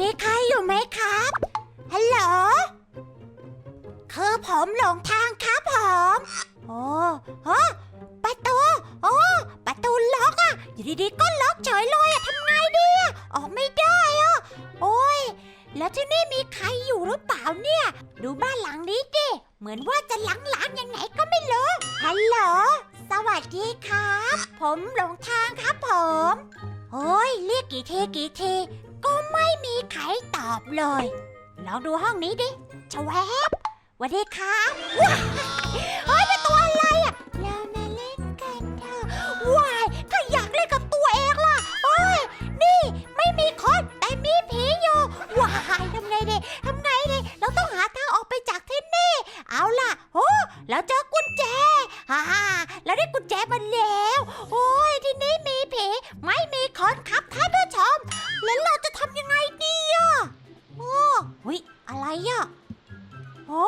มีใครอยู่ไหมครับ ฮัลโหล คือผมหลงทางครับผม โอ้ฮะประตู โอ้ ประตูล็อกอะอยู่ดีๆก็ล็อกเฉยเลยอะทำไงดีอะออกไม่ได้อะโอ้ย แล้วที่นี่มีใครอยู่หรือเปล่าเนี่ย ดูบ้านหลังนี้ดิ เหมือนว่าจะล้างยังไงก็ไม่รู้ ฮัลโหล สวัสดีครับ ผมหลงทางครับผม โอ้ยเรียกกี่ทีกี่ที ก็ไม่มีใครตอบเลย ลองดูห้องนี้ดิชวบวัสดีครับว้ายเฮ้ยเป็นตัวอะไรอะ เรามาเล่นกันเถอะว้ายก็อยากเล่นกับตัวเองล่ะโอ้ยนี่ไม่มีคนแต่มีผีอยู่ว้ายทำไงดีทำไงดีเราต้องหาทางออกไปจากที่นี่ เอาล่ะโอ้เราเจอกุญแจฮ่าเราได้กุญแจมาแล้ว โอ้ยที่นี่มีผีไม่มีคนครับท่ อะไรอะโอ้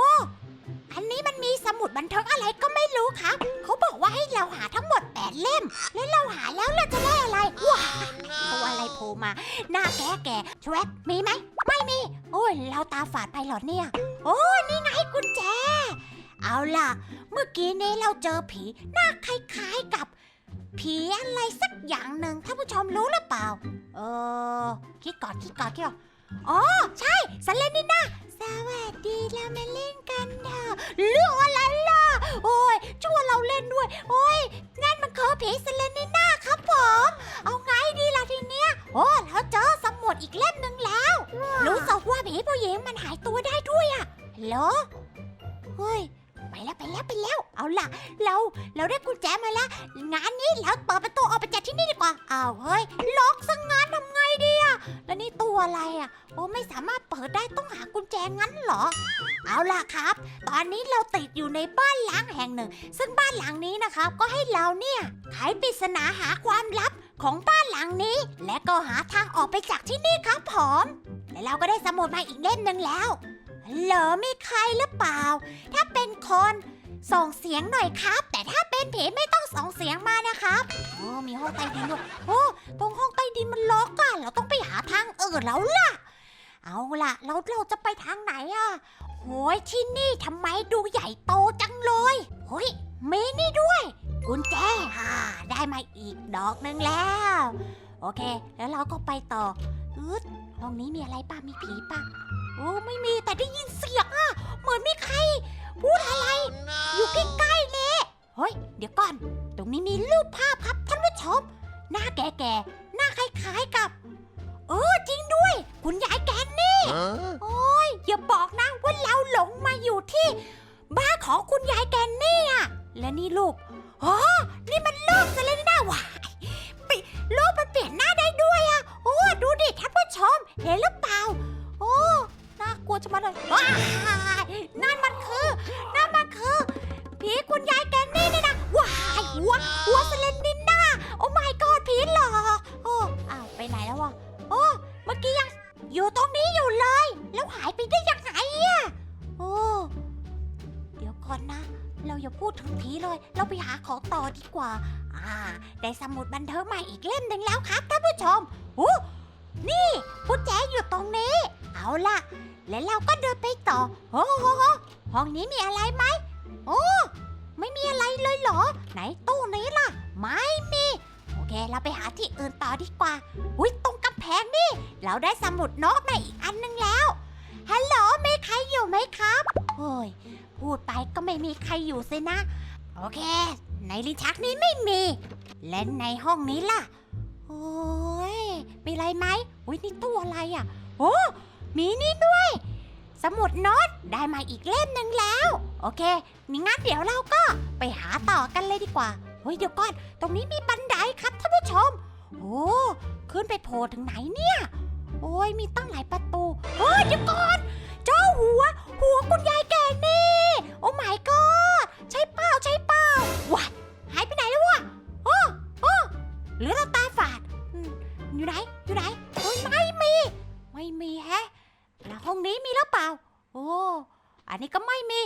อันนี้มันมีสมุดบันทึกอะไรก็ไม่รู้ครับ เขาบอกว่าให้เราหาทั้งหมดแปดเล่ม แล้วเราหาแล้วเราจะได้อะไร ว้าวตัวอะไรโผล่มา หน้าแก่แก่ชวบมีไหม ไม่มี โอ้ย เราตาฝาดไปเหรอเนี่ย โอ้นี่ไงกุญแจ เอาล่ะ เมื่อกี้นี้เราเจอผีหน้าคล้ายๆกับ ผีอะไรสักอย่างหนึ่งท่านผู้ชมรู้หรือเปล่า เออ คิดก่อนคิดก่อนคิดก่อนอ๋อ ใช่สเลนนี่นะ สวัสดีเรามาเล่นกันเถอะเรื่องอะไรล่ะ โอ้ยชั่วเราเล่นด้วย โอ้ยนั่นมันคือผีสเลนนี่นาครับผม เอาไงดีล่ะทีเนี้ย โอ้เราเจอสมุดอีกเล่มหนึ่งแล้ว รู้สึกว่าผีผู้หญิงมันหายตัวได้ด้วยอะเหรอเฮ้ยไปแล้วไปแล้วไปแล้ว เอาล่ะ เราเราได้กุญแจมาแล้วงานนี้เราเปิดประตูออกไปจากที่นี่ดีกว่าอ้าวเฮ้ยล็อกซะงั้นทำไงดีอะ แล้วนี่ตัวอะไรอะ โอ้ไม่สามารถเปิดได้ต้องหากุญแจงั้นเหรอ เอาล่ะครับ ตอนนี้เราติดอยู่ในบ้านล้างแห่งหนึ่ง ซึ่งบ้านหลังนี้นะครับ ก็ให้เราเนี่ยไขปริศนาหาความลับของบ้านหลังนี้ และก็หาทางออกไปจากที่นี่ครับผมและเราก็ได้สมุดมาอีกเล่มหนึ่งแล้วเหรอมีใครหรือเปล่า ถ้าเป็นคน ส่งเสียงหน่อยครับ แต่ถ้าเป็นผีไม่ต้องส่งเสียงมานะครับโอ้มีห้องใต้ดินด้วยโอ้ตรงห้องใต้ดินมันล็อกอะเราต้องไปหาทางอื่นแล้วล่ะ เอาล่ะเราเราจะไปทางไหนอะโอ้ยที่นี่ทำไมดูใหญ่โตจังเลยเฮ้ยมีนี่ด้วย กุญแจฮ่าได้มาอีกดอกหนึ่งแล้ว โอเค แล้วเราก็ไปต่ออึดห้องนี้มีอะไรป่ะมีผีป่ะโอ้ไม่มีแต่ได้ยินเสียงอะเหมือนมีใคร พูดอะไร อยู่ใกล้ๆเลยเฮ้ย เดี๋ยวก่อน ตรงนี้มีรูปภาพครับท่านผู้ชม หน้าแก่ๆ หน้าคล้ายๆกับ เออจริงด้วย คุณยายแกนนี่ Huh? โอ้ยอย่าบอกนะว่าเราหลงมาอยู่ที่ บ้านของคุณยายแกนนี่อะและนี่รูปอ๋อนี่มันรูปซะเลยนี่นะวายปิรูปมันเปลี่ยนหน้าได้ด้วยอะโอ้ดูดิท่านผู้ชม เห็นหรือเปล่า อยู่เลย แล้วหายไปได้ยังไงอะโอ้เดี๋ยวก่อนนะ เราอย่าพูดถึงผีเลย เราไปหาของต่อดีกว่า อ่า ได้สมุดบันเทิงใหม่อีกเล่มหนึ่งแล้วครับท่านผู้ชมโอ้นี่กุญแจอยู่ตรงนี้ เอาล่ะ แล้วเราก็เดินไปต่อโอ้โหห้องนี้มีอะไรไหมโอ้ไม่มีอะไรเลยเหรอ ไหนตู้นี้ล่ะ ไม่มี เคเราไปหาที่อื่นต่อดีกว่า อุ้ยตรงกำแพงนี่ เราได้สมุดโน้ตมาอีกอันนึงแล้วฮัลโหลมีใครอยู่ไหมครับโอ้ยพูดไปก็ไม่มีใครอยู่สินะ โอเค ในลิ้นชักนี้ไม่มี และในห้องนี้ล่ะ โอ้ยมีอะไรไหมอุ้ยนี่ตู้อะไรอะ โอ้มีนี่ด้วย สมุดโน้ตได้มาอีกเล่มหนึ่งแล้ว โอเคมีงั้นเดี๋ยวเราก็ไปหาต่อกันเลยดีกว่า เฮ้ยเดี๋ยวก่อน ตรงนี้มีบันไดครับท่านผู้ชม โอ้ขึ้นไปโผล่ถึงไหนเนี่ย โอ้ยมีตั้งหลายประตูเฮ้ยเดี๋ยวก่อน เจ้าหัว หัวคุณยายแก่นี่ โอ้ my god ใช่เปล่าใช่เปล่าวัดหายไปไหนแล้ววะโอ้โอ้หรือเราตาฝาดอืมอยู่ไหน อยู่ไหนเฮ้ยไม่มี ไม่มีแฮะ แล้วห้องนี้มีหรือเปล่า โอ้ อันนี้ก็ไม่มี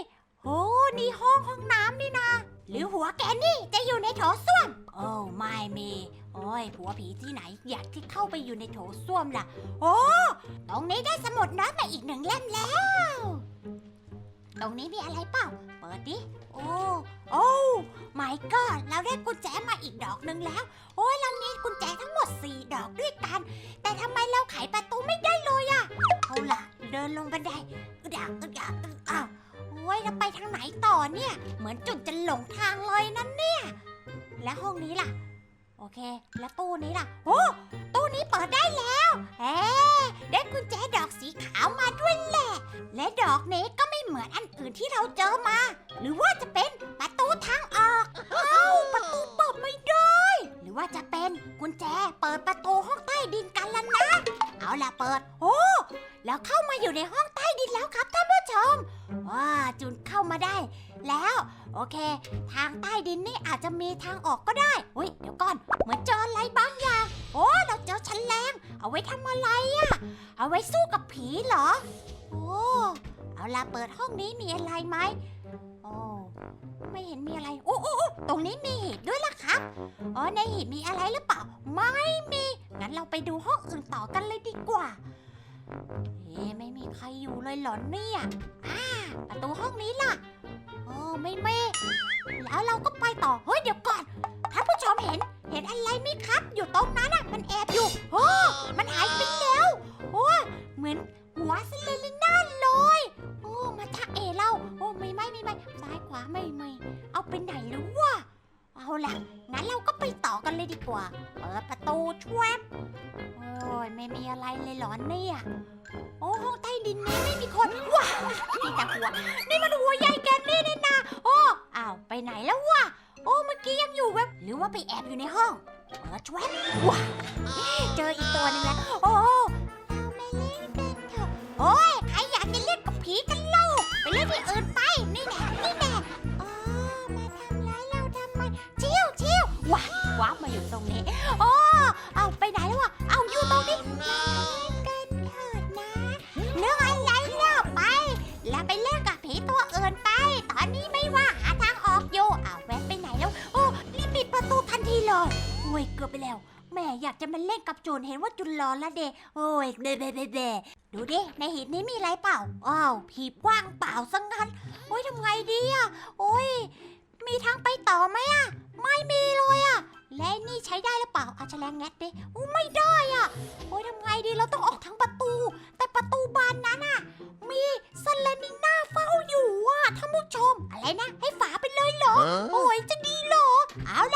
โอ้นี่ห้องห้องน้ำนี่นาหรือหัวแกนี่จะอยู่ในโถส้วม โอ้ไม่มี โอ้ยผัวผีที่ไหนอยากที่เข้าไปอยู่ในโถส้วมล่ะ โอ้ตรงนี้ได้สมุดน้อยมาอีกหนึ่งเล่มแล้ว ตรงนี้มีอะไรเปล่า เปิดดิ โอ้โอ้ไม่ก็เราได้กุญแจมาอีกดอกหนึ่งแล้ว โอ้ยเรามีกุญแจทั้งหมด4ดอกด้วยกัน แต่ทำไมเราไขประตูไม่ได้เลยอะเอาล่ะ เดินลงบันไดอึดอักอึดอักอึดอ้าว ยแล้วไปทางไหนต่อเนี่ย เหมือนจุดจะหลงทางเลยนั่นเนี่ย แล้วห้องนี้ล่ะ โอเค แล้วตู้นี้ล่ะ โอ้ตู้นี้เปิดได้แล้วเอ๊ได้กุญแจดอกสีขาวมาด้วยแหละ และดอกนี้ก็ไม่เหมือนอันอื่นที่เราเจอมา หรือว่าจะเป็นประตูทางออก ว่าจะเป็นกุญแจเปิดประตูห้องใต้ดินกันแล้วนะ เอาล่ะเปิด โอ้แล้วเข้ามาอยู่ในห้องใต้ดินแล้วครับท่านผู้ชม ว้าจุนเข้ามาได้ แล้ว โอเค ทางใต้ดินนี่อาจจะมีทางออกก็ได้อุ้ยเดี๋ยวก่อน เหมือนเจออะไรบางอย่าง โอ้เราเจอชั้นแรงเอาไว้ทำอะไรอะเอาไว้สู้กับผีเหรอ โอ้เอาล่ะเปิดห้องนี้มีอะไรไหมโอ้ไม่เห็นมีอะไรโอ้โอ้โอ้ตรงนี้มี อ๋อในหีบมีอะไรหรือเปล่า ไม่มี งั้นเราไปดูห้องอื่นต่อกันเลยดีกว่า เอ๊ะไม่มีใครอยู่เลยเหรอเนี่ยอ่าประตูห้องนี้ล่ะโอ้ไม่เมแล้วเราก็ไปต่อ เฮ้ยเดี๋ยวก่อนท่านผู้ชมเห็น เห็นอะไร อ้ยไม่มีอะไรเลยเหรอเนี่ย โอ้ห้องใต้ดินนี้ไม่มีคนว้าวนี่แต่หัว นี่มันหัวใหญ่แกนนี่นี่นาโอ้อ้าวไปไหนแล้ววะโอ้เมื่อกี้ยังอยู่เว็บหรือว่าไปแอบอยู่ในห้องเออชวนว้าวเจออีกตัวหนึงแล้วโอ้เอาไม่เล่นกันเถอะโอ้ยใครอยากจะเล่นกับผีกัน แล้วแม่อยากจะมาเล่นกับจูนเห็นว่าจุนรอละเดโอ้ยเบเบเบเบดูดิในหีบนี้มีอะไรเปล่าอ้าวผีว่างเปล่าซะงั้นโอ้ยทำไงดีอะโอ้ยมีทางไปต่อไหมอะ ไม่มีเลยอะ และนี่ใช้ได้หรือเปล่าอาจจะแรงแงะดิโอ้ไม่ได้อะ โอ้ยทำไงดีเราต้องออกทางประตู แต่ประตูบานนั้นอะ มีสเลนิน่าเฝ้าอยู่อะท่านผู้ชม อะไรนะ ให้ฝาไปเลยเหรอ โอ้ยจะดีเหรอ เอาล่ะ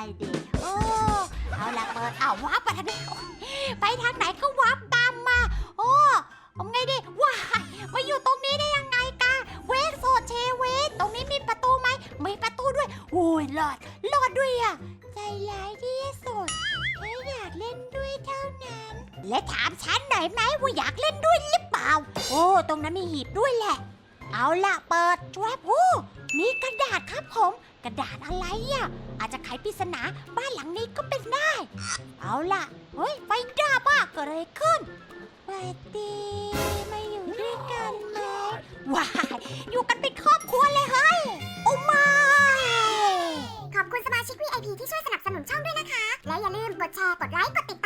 ด้ดิโอ้เอาละเปิดเอาวับไปทางนี้โอ๊ยไปทางไหนก็วับตามมา โอ้ทำไงดีว้ายมาอยู่ตรงนี้ได้ยังไงกันเวสโซเชเวสตรงนี้มีประตูไหมมีประตูด้วยโอ้ยรอดรอดด้วยอะใจร้ายที่สุดแค่อยากเล่นด้วยเท่านั้น และถามฉันหน่อยไหมว่าอยากเล่นด้วยหรือเปล่า โอ้ ตรงนั้นมีหีบด้วยแหละ เอาล่ะเปิดช่วยผู้มีกระดาษครับผม กระดาษอะไรอะ อาจจะไขปริศนาบ้านหลังนี้ก็เป็นได้ เอาล่ะ เฮ้ย ไฟดับอะเกิดอะไรขึ้นสวัสดีมาอยู่ด้วยกันไหมว้ายอยู่กันเป็นครอบครัวเลยเฮ้ย โอ้ไม่ขอบคุณสมาชิก VIP ที่ช่วยสนับสนุนช่องด้วยนะคะ และอย่าลืมกดแชร์ กดไลค์ กดติด